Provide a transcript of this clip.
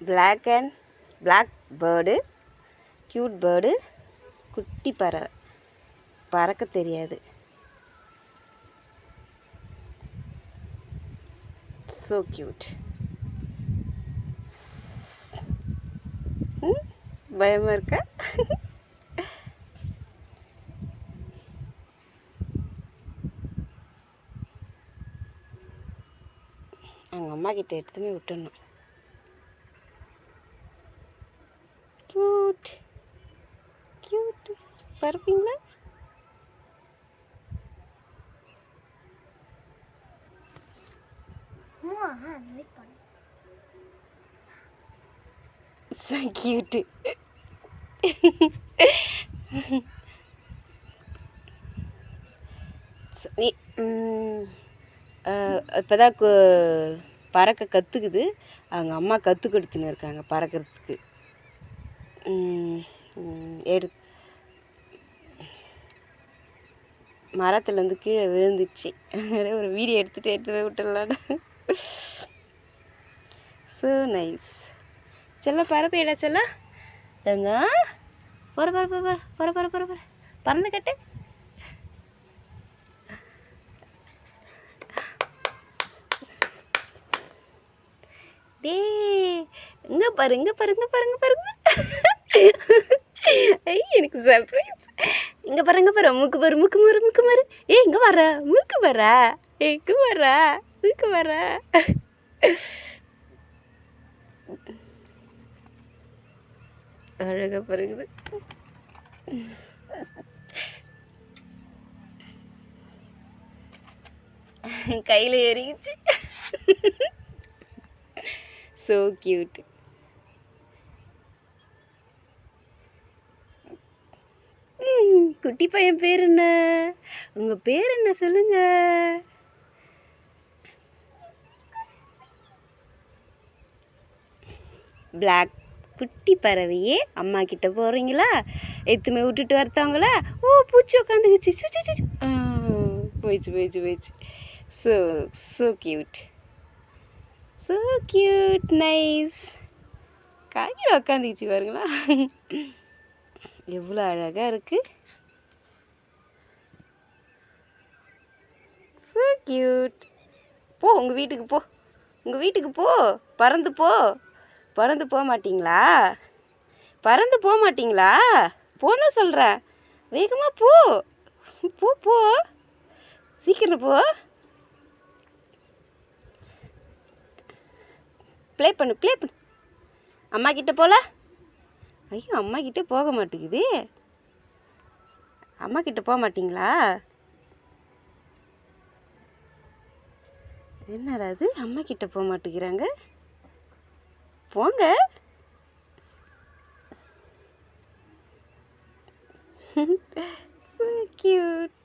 Black and black bird cute bird குட்டி பறவை பறக்க தெரியாது. ஸோ க்யூட் பயமாக இருக்கா? அவங்க அம்மா கிட்ட எடுத்துமே விட்டுடணும் க்யூட் க்யூட் வெயிட் பண்ணு. ஸோ க்யூட்டு இப்போ தான் பறக்க கற்றுக்குது அவங்க அம்மா கற்றுக் கொடுத்துன்னு இருக்காங்க பறக்கிறதுக்கு. ம், மரத்துலேருந்து கீழே விழுந்துச்சு. அதே ஒரு வீடியோ எடுத்துகிட்டு எடுத்து போய் விட்டுடலான்னு. ஸோ நைஸ் செல்ல பரப்பிடா செல்ல. தங்க போற போற போற பர போற போற பறந்து கட்டு. டே இங்கே பாரு இங்கே பாரு பாருங்க பாருங்க. ஐ எனக்கு சர்ப்ரைஸ் இங்க பாரு இங்க பாரு. மூக்கு பாரு மூக்கு மாறு மூக்கு மாறு ஏ இங்கே வர. மூக்கு வர. ஏ இங்க வர. மூக்கு வர. அழகா பறகுது கையில் எரிச்சு ஸோ க்யூட்டு குட்டி பையன் பேர் என்ன? உங்கள் பேர் என்ன சொல்லுங்க? பிளாக் குட்டி பறவையே அம்மா கிட்ட போகிறீங்களா எத்துமே விட்டுட்டு வரத்தவங்களா ஓ பூச்சி உட்காந்துக்குச்சு சுச்சு சுச்சு ஆ, போயிடுச்சு போயிடுச்சு போயிடுச்சு so so cute so cute nice காய்கறி உட்காந்துக்குச்சு பாருங்களா எவ்வளோ அழகாக இருக்குது ஸோ கியூட் போ உங்கள் வீட்டுக்கு போ. உங்கள் வீட்டுக்கு போ. பறந்து போ. பறந்து போக மாட்டிங்களா? பறந்து போக மாட்டிங்களா? போன்னு சொல்கிறேன் வேகமாக போ. போ போ. சீக்கிரம் போ. ப்ளே பண்ணு ப்ளே பண்ணு. அம்மா கிட்ட போல? ஐயோ அம்மா கிட்டே போக மாட்டேங்குது. அம்மா கிட்ட போக மாட்டிங்களா? என்னடா அது அம்மா கிட்ட போக மாட்டேங்கிறாங்க. போங்க. So cute.